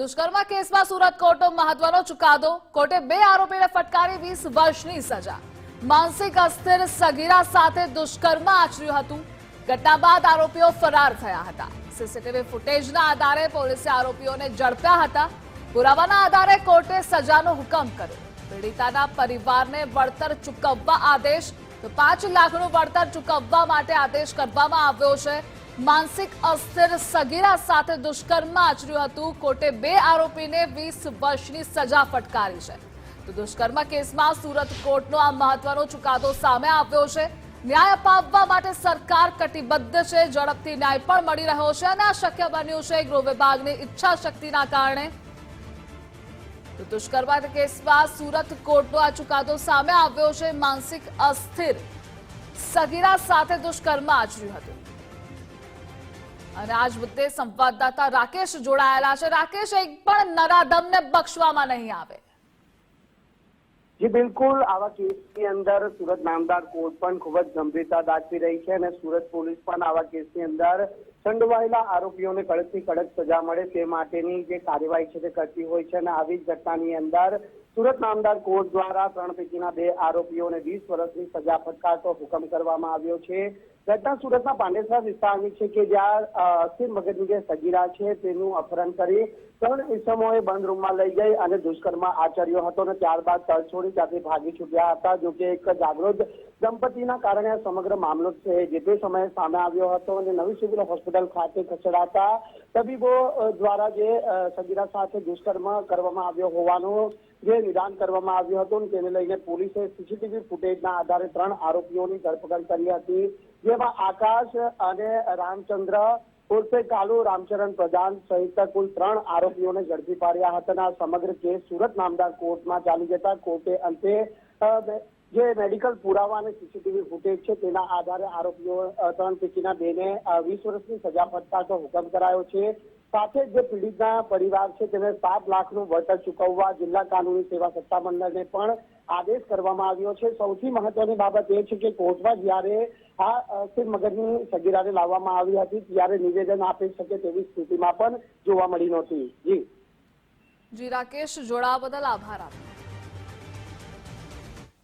દુષ્કર્મ કેસમાં સુરત કોર્ટનો મહત્વનો ચુકાદો. કોર્ટે બે આરોપીને ફટકારી વીસ વર્ષની સજા. માનસિક અસ્થિર સગીરા સાથે દુષ્કર્મ આચર્યું હતું. ઘટના બાદ આરોપીઓ ફરાર થયા હતા. સીસીટીવી ફૂટેજના આધારે પોલીસે આરોપીઓને ઝડપ્યા હતા. પુરાવાના આધારે કોર્ટે સજાનો હુકમ કર્યો. પીડિતાના પરિવારને વળતર ચૂકવવા આદેશ, તો પાંચ લાખનું વળતર ચૂકવવા માટે આદેશ કરવામાં આવ્યો છે. માનસિક અસ્થિર સગીરા સાથે દુષ્કર્મ આચર્યું હતું. કોર્ટે બે આરોપીને વીસ વર્ષની સજા ફટકારી છે. તો દુષ્કર્મ કેસમાં સુરત કોર્ટનો આ મહત્વનો ચુકાદો સામે આવ્યો છે. ન્યાય અપાવવા માટે સરકાર કટિબદ્ધ છે. ઝડપથી ન્યાય પણ મળી રહ્યો છે અને આ શક્ય બન્યું છે. ગૃહ વિભાગની ઈચ્છા શક્તિના કારણે. તો દુષ્કર્મ કેસમાં સુરત કોર્ટનો આ ચુકાદો સામે આવ્યો છે. માનસિક અસ્થિર સગીરા સાથે દુષ્કર્મ આચર્યું હતું. મુદ્દે સંવાદદાતા રાકેશ જોડાયેલા છે. રાકેશ, એક પણ નરાધમને બક્ષવામાં નહીં આવે. જી, બિલકુલ. આવા કેસની અંદર સુરત નામદાર કોર્ટ પણ ખૂબ જ ગંભીરતા દાખવી રહી છે અને સુરત પોલીસ પણ આવા કેસની અંદર સંડોવાયેલા આરોપીઓને કડકથી કડક સજા મળે તે માટેની જે કાર્યવાહી છે તે કરતી હોય છે અને આવી જ ઘટનાની અંદર સુરત નામદાર કોર્ટ દ્વારા ત્રણ પૈકીના બે આરોપીઓને વીસ વર્ષની સજા ફટકારતો હુકમ કરવામાં આવ્યો છે. ઘટના સુરતના પાંડેસરા વિસ્તારની છે કે જ્યાં અસ્થિર મગજની જે સગીરા છે, તેનું અપહરણ કરી ત્રણ ઇસમોએ બંધ રૂમમાં લઈ ગઈ અને દુષ્કર્મ આચર્યો હતો અને ત્યારબાદ તરછોડી ત્યાંથી ભાગી છૂટ્યા હતા, જો કે એક જાગૃત દંપતીના કારણે સમગ્ર મામલો છે જે તે સમયે સામે આવ્યો હતો અને નવી સિવિલ હોસ્પિટલ ખાતે ખસેડાતા તબીબો દ્વારા જે સગીરા સાથે દુષ્કર્મ કરવામાં આવ્યો હોવાનું જે નિદાન કરવામાં આવ્યું હતું તેને લઈને પોલીસે સીસીટીવી ફૂટેજના આધારે ત્રણ આરોપીઓની ધરપકડ કરી હતી. જેમાં આકાશ અને રામચંદ્ર ઉર્ફે કાલુ રામચરણ પ્રધાન સહિત કુલ ત્રણ આરોપીઓને ઝડપી પાડ્યા હતા સમગ્ર કેસ સુરત નામદાર કોર્ટમાં ચાલી જતા કોર્ટે અંતે જે મેડિકલ પુરાવા અને સીસીટીવી ફૂટેજ છે તેના આધારે આરોપીઓ ત્રણ પૈકીના બેને વીસ વર્ષની સજા ફટકારતો હુકમ કરાયો છે. સાથે જ પીડિતના પરિવાર છે તેને સાત લાખનું વળતર ચૂકવવા જિલ્લા કાનૂની સેવા સત્તામંડળને પણ આદેશ કરવામાં આવ્યો છે. સૌથી મહત્વની બાબત એ છે કે કોર્ટમાં જ્યારે આ અસ્થિર મગજની સગીરાને લાવવામાં આવી હતી ત્યારે નિવેદન આપી શકે તેવી સ્થિતિમાં પણ જોવા મળી નહોતી. જી. જી, રાકેશ જોડાવા બદલ આભાર આપનો.